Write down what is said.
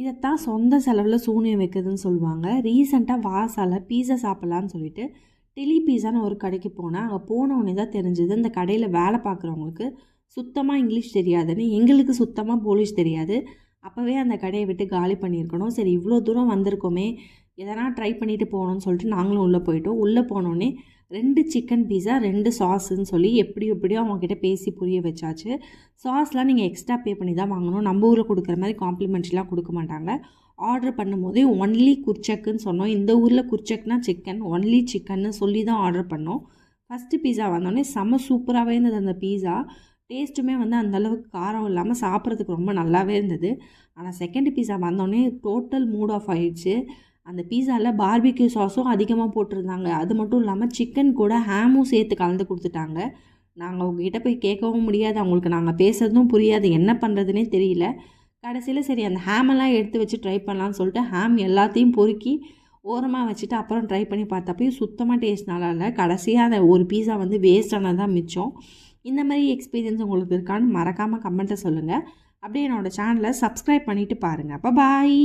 இதைத்தான் சொந்த செலவில் சூனியம் வைக்குதுன்னு சொல்லுவாங்க. ரீசெண்டாக வாசால் பீஸா சாப்பிட்லான்னு சொல்லிட்டு டெலி பீஸான்னு ஒரு கடைக்கு போனேன். அங்கே போனவுடனே தான் தெரிஞ்சது இந்த கடையில் வேலை பார்க்குறவங்களுக்கு சுத்தமாக இங்கிலீஷ் தெரியாதுன்னு எங்களுக்கு சுத்தமாக போலீஸ் தெரியாது. அப்போவே அந்த கடையை விட்டு காலி பண்ணியிருக்கணும். சரி இவ்வளோ தூரம் வந்திருக்கோமே எதனா ட்ரை பண்ணிட்டு போகணும்னு சொல்லிட்டு நாங்களும் உள்ளே போயிட்டோம். உள்ளே போனோடனே ரெண்டு சிக்கன் பீஸா ரெண்டு சாஸுன்னு சொல்லி எப்படி எப்படியோ அவங்கக்கிட்ட பேசி புரிய வச்சாச்சு. சாஸ்லாம் நீங்கள் எக்ஸ்ட்ரா பே பண்ணி தான் வாங்கணும். நம்ம ஊரில் கொடுக்குற மாதிரி காம்ப்ளிமெண்ட்ரிலாம் கொடுக்க மாட்டாங்க. ஆர்டர் பண்ணும்போதே ஒன்லி குர்ச்சக்குன்னு சொன்னோம். இந்த ஊரில் குர்ச்சக்னா சிக்கன் ஒன்லி சிக்கன்னு சொல்லி தான் ஆர்டர் பண்ணோம். ஃபஸ்ட்டு பீஸா வந்தோடனே செம்ம சூப்பராகவே இருந்தது அந்த பீஸா டேஸ்ட்டுமே வந்து அந்தளவுக்கு காரம் இல்லாமல் சாப்பிட்றதுக்கு ரொம்ப நல்லாவே இருந்தது. ஆனால் செகண்ட் பீஸா வந்தோடனே டோட்டல் மூட் ஆஃப் ஆயிடுச்சு. அந்த பீஸாவில் பார்பிக்யூ சாஸும் அதிகமாக போட்டிருந்தாங்க. அது மட்டும் இல்லாமல் சிக்கன் கூட ஹேமும் சேர்த்து கலந்து கொடுத்துட்டாங்க. நாங்கள் உங்ககிட்ட போய் கேட்கவும் முடியாது. அவங்களுக்கு நாங்கள் பேசுகிறதும் புரியாது. என்ன பண்ணுறதுனே தெரியல. கடைசியில் சரி அந்த ஹேமெல்லாம் எடுத்து வச்சு ட்ரை பண்ணலான்னு சொல்லிட்டு ஹேம் எல்லாத்தையும் பொறுக்கி ஓரமாக வச்சுட்டு அப்புறம் ட்ரை பண்ணி பார்த்தப்பையும் சுத்தமாக டேஸ்ட் நல்லா இல்லை. கடைசியாக அந்த ஒரு பீஸா வந்து வேஸ்ட் ஆனதான் மிச்சம். இந்த மாதிரி எக்ஸ்பீரியன்ஸ் உங்களுக்கு இருக்கான்னு மறக்காமல் கமெண்ட்டை சொல்லுங்கள் அப்படியே என்னோடய சேனலை சப்ஸ்கிரைப் பண்ணிவிட்டு பாருங்கள் அப்போ பாய்